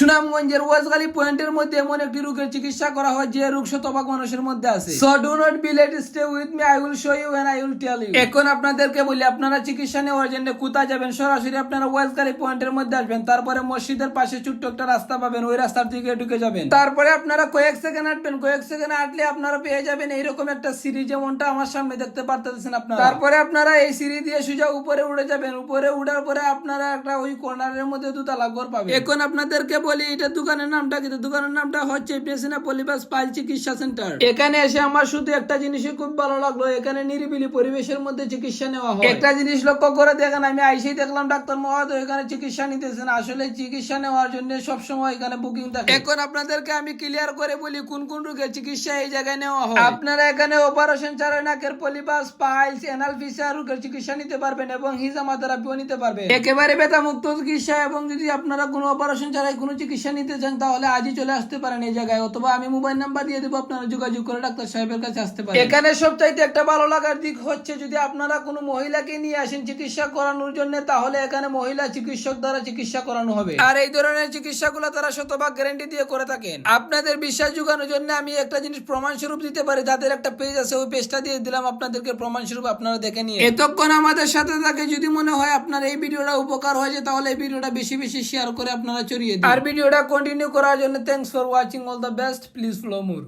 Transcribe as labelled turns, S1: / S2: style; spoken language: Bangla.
S1: সুনামগঞ্জের ওয়াজগালি পয়েন্টের মধ্যে এমন একটি রোগের চিকিৎসা করা হয় যে রোগ শতভাগ মানুষের মধ্যে আছে। So do not be late stay with me I will show you and I will tell you এখন আপনাদেরকে বলি আপনারা চিকিৎসা নেওয়ার জন্য কোথায় যাবেন? সরাসরি আপনারা ওয়াজগালি পয়েন্টের মধ্যে আসবেন। তারপরে মসজিদের পাশে ছোট্ট একটা রাস্তা পাবেন ওই রাস্তার দিকে ঢুকে যাবেন। তারপরে আপনারা কয়েক সেকেন্ড হাঁটবেন। কয়েক সেকেন্ড হাঁটলে আপনারা পেয়ে যাবেন এইরকম একটা সিঁড়ি যেমনটা আমার সামনে দেখতে পারতেছেন আপনারা। তারপরে আপনারা এই সিঁড়ি দিয়ে সোজা উপরে উঠে যাবেন। উপরে উঠার পরে আপনারা একটা ওই কর্নারের মধ্যে দুতলা ঘর পাবেন। এখন আপনাদেরকে বলি এটা দোকানের নামটা কিন্তু দোকানের নামটা হচ্ছে প্রেসিনা পলিবাস পাইল চিকিৎসা সেন্টার। এখানে এসে আমার শুধু একটা জিনিসই খুব ভালো লাগল এখানে নিরিবিলি পরিবেশের মধ্যে চিকিৎসা নেওয়া হয়। একটা জিনিস লক্ষ্য করে দেখেন আমি আইসেই দেখলাম ডাক্তার মহোদয় এখানে চিকিৎসা নিতেছেন। আসলে চিকিৎসা নেওয়ার জন্য সবসময় এখানে বুকিং থাকে। এখন আপনাদেরকে আমি ক্লিয়ার করে বলি কোন কোন রোগের চিকিৎসা এই জায়গায় নেওয়া হয়। আপনারা এখানে অপারেশন ছাড়া নাকের পলিপাস পাইলস এনাল ফিসা রোগের চিকিৎসা নিতে পারবেন এবং হিজামা থেরাপিও নিতে পারবেন। একেবারে ব্যথা মুক্ত চিকিৎসা এবং যদি আপনারা কোনো অপারেশন ছাড়াই কোনো চিকিৎসা নিতে চান তাহলে আজই চলে আসতে পারেন এই জায়গায়। অথবা আমি মোবাইল নাম্বার দিয়ে দেবো আপনারা যোগাযোগ করে ডাক্তার সাহেবের কাছে আসতে পারেন। এখানে সবচাইতে একটা ভালো লাগার দিক হচ্ছে যদি আপনারা কোনো মহিলাকে নিয়ে আসেন চিকিৎসা করানোর জন্য তাহলে এখানে মহিলা চিকিৎসক দ্বারা চিকিৎসা করানো হবে। আর এই ধরনের চিকিৎসাগুলো তারা শতভাগ গ্যারান্টি দিয়ে করে থাকেন। আপনাদের বিশ্বাস যোগানোর জন্য আমি একটা জিনিস প্রমাণ স্বরূপ দিতে পারি তাদের একটা পেজ আছে ওই পেজটা দিয়ে দিলাম আপনাদেরকে প্রমাণ স্বরূপ আপনারা দেখে নিয়ে। এতক্ষণ আমাদের সাথে থাকে যদি মনে হয় আপনার এই ভিডিওটা উপকার হয়েছে তাহলে এই ভিডিওটা বেশি বেশি শেয়ার করে আপনারা ছড়িয়ে দিন। আর ভিডিওটা কন্টিনিউ করার জন্য thanks for watching all the best please follow more